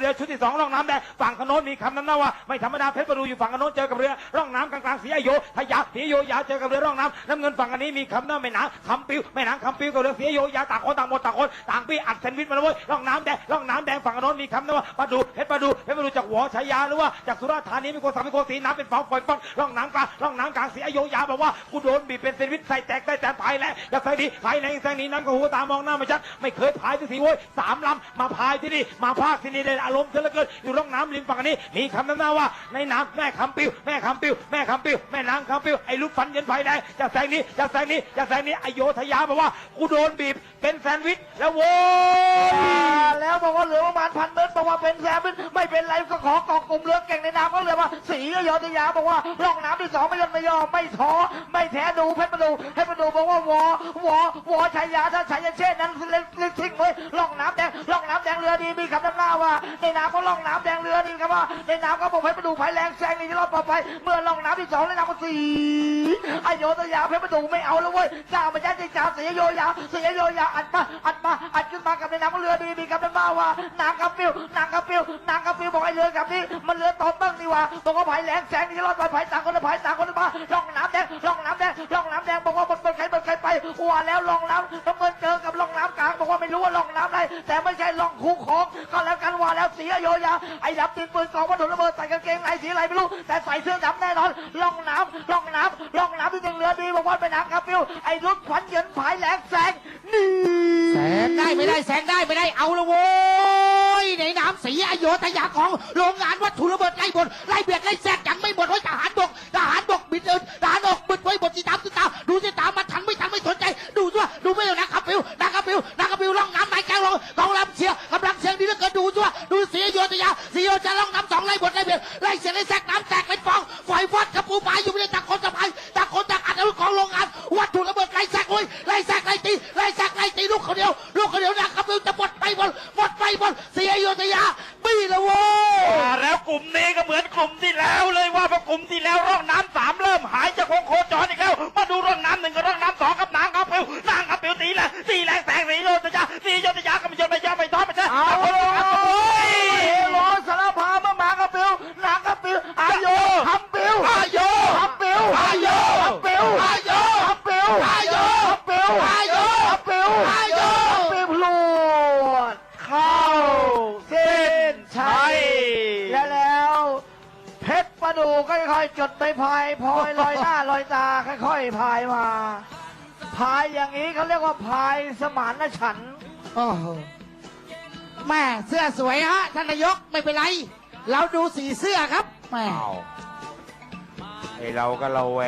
เรือชุดที่สองร่องน้ำแดงฝั่งขนนมีคำนำหน้าว่าไม่ธรรมดาเพชรประดูอยู่ฝั่งขนนเจอกับเรือร่องน้ำกลางๆสีอโยธยาสีอโยยาเจอกับเรือร่องน้ำน้ำเงินฝั่งอันนี้มีคำหน้าแม่นางคำปิวแม่นางคำปิวกับเรือสีอโยยาต่างคนต่างหมดต่างคนต่างปีอัดแซนด์วิชมาแล้วเว้ยร่องน้ำแดงร่องน้ำแดงฝั่งขนนมีคำหน้าว่าประดูเพชรประดูเพชรประดูจากหัวชัยยาหรือว่าจากสุราษฎร์ธานีมีโกสามมีโกสีน้ำเป็นฝาฝอยฟังร่องน้ำกลางร่องน้ำกลางสีอโยยาบอกว่ากูโดนบีบเป็นแซนด์วิชใส่แตกได้แต่ภายแล้วอย่าใส่ดีภายในแซงนี้น้ำกับหูตามองหน้าไม่ชัดไม่เคยพายสักทีเว้ยสามลำมาพายที่นี่มาภาคที่นี่ได้อารมณ์เสียเหลือเกินอยู่ร่องน้ำริมฝั่งอันนี้มีคำนำหน้าว่าในน้ำแม่คำปิวแม่คำปิวแม่คำปิวแม่นางคำปิวไอ้ลูกฟันเย็นไฟแดงจะแซงนี้จะแซงนี้จะแซงนี้อโยธยาบอกว่ากูโดนบีบเป็นแซนด์วิชแล้วโว้ยแล้วบอกว่าเหลือประมาณพันเมตรบอกว่าเป็นแซมไม่เป็นไรก็ขอกองกลุ่มเรือกเก่งในน้ำก็เรือว่าสีอโยธยาบอกว่าร่องน้ำที่สองไม่ยอมไม่ยอมไม่ท้อไม่แท้ดูเพชรประดูเพชรประดูบอกว่าวอวอวอชัยยาถ้าชัยเชษนั้นเล่นเล่นทิ้งไว้ร่องน้ำแดงร่องน้ำแดงเรือดีมีคำนำหน้าว่าในน้ำก็ร่องน้ำแดงเรือดีครับว่าในน้ำก็บอกเพชรประดูภายแรงแซงในรอบต่อไป เมื่อร่องน้ำที่สองในน้ำก็สีอโยธยาเพชรประดูไม่เอาแล้วเว้ยจ้ามายัดใจจ้าเสีอโยยาเสีอโยยาอัดมาอัดมาอัดขึ้นมากับในน้ำก็เรือดีมีคำนำหน้าว่านางกระปิวนางกระปิวนางกระปิวบอกไอ้เรือกับนี้มันเรือตอนบ้างนี่ว่าบอกว่าภายแรงแสงนี่รอดไปภายต่างคนละภายต่างคนละมาล่องน้ำแดงล่องน้ำแดงล่องน้ำแดงบอกว่ามันเป็นใครเป็นใครไปว่าแล้วล่องน้ำน้ำเงินเจอกับล่องน้ำก ว่าไม่รู้ว่าล่องน้ำอะไรแต่ไม่ใช่ล่องคูคลองก็แล้วกันว่าแล้วสีอโยยาไอ้ดับติดปืนกองวัตถุระเบิดใส่กางเกงในสีอะไรไม่รู้ แต่ใส่เสื้อดำแน่นอนล่องน้ำล่องน้ำล่องน้ำที่ยังเรือดีบอกว่าเป็นนางกระปิวไอ้รถขวัญเยินภายแรงแสงนี่แสงได้ไม่ได้แสงได้ไม่ได้เอาละโว้ยในน้ำสีอโยธยาของโรงงานวัตถุระเบิดไล่บนไล่เบียดไล่แซกยังไม่หมดไว้ยทหารบกทหารบกบิดเอิน นักขับปิวล่องน้ำไหลแกงลงกองลำเชียร์กำลังเชียร์ดีเหลือเกินดูด้วยดูสีอโยธยาสีอโยธยาล่องน้ำสองไล่บนไล่เบียดไล่เสียไล่แซกน้ำแตกเป็นฟองฝอยฟอดกระปูปลาอยู่ไม่ได้ต่างคนต่างไปต่างคนต่างอัดเอาของโรงงานวัตถุระเบิดไล่แซกโอ้ยไล่แซกไล่ตีไล่แซกไล่ตีลูกคนเดียวลูกคนเดียวนักขับปิวจะหมดไปหมดหมดไปหมดสีอโยธยาบี้ละโว่แล้วกลุ่มนี้ก็เหมือนกลุ่มที่แล้วเลยว่าพอกลุ่มที่แล้วร่องน้ำ แรงแสงสีโยธยาสีโยธยาก็ไม่ยอมไม่ยอมไม่ท้อไม่ใช่เอาแต่คนละครับโอ้ยโลสารพามาหมากระปิวนางกระปิวอาโยทำปิวอาโยทำปิวอาโยทำปิวอาโยทำปิวอาโยทำปิวอาโยทำปิวอาโยทำปิวพลวดเข้าเส้นชัยและแล้วเพชรประดูค่อยๆจดไปพายพลอยลอยหน้าลอยตาค่อยๆพายมา พายอย่างนี้เขาเรียกว่าพายสมานฉันท์โอ้โหแม่เสื้อสวยฮะท่านนายกไม่เป็นไร เราดูสีเสื้อครับแม่อ้าวไอเราก็เราแว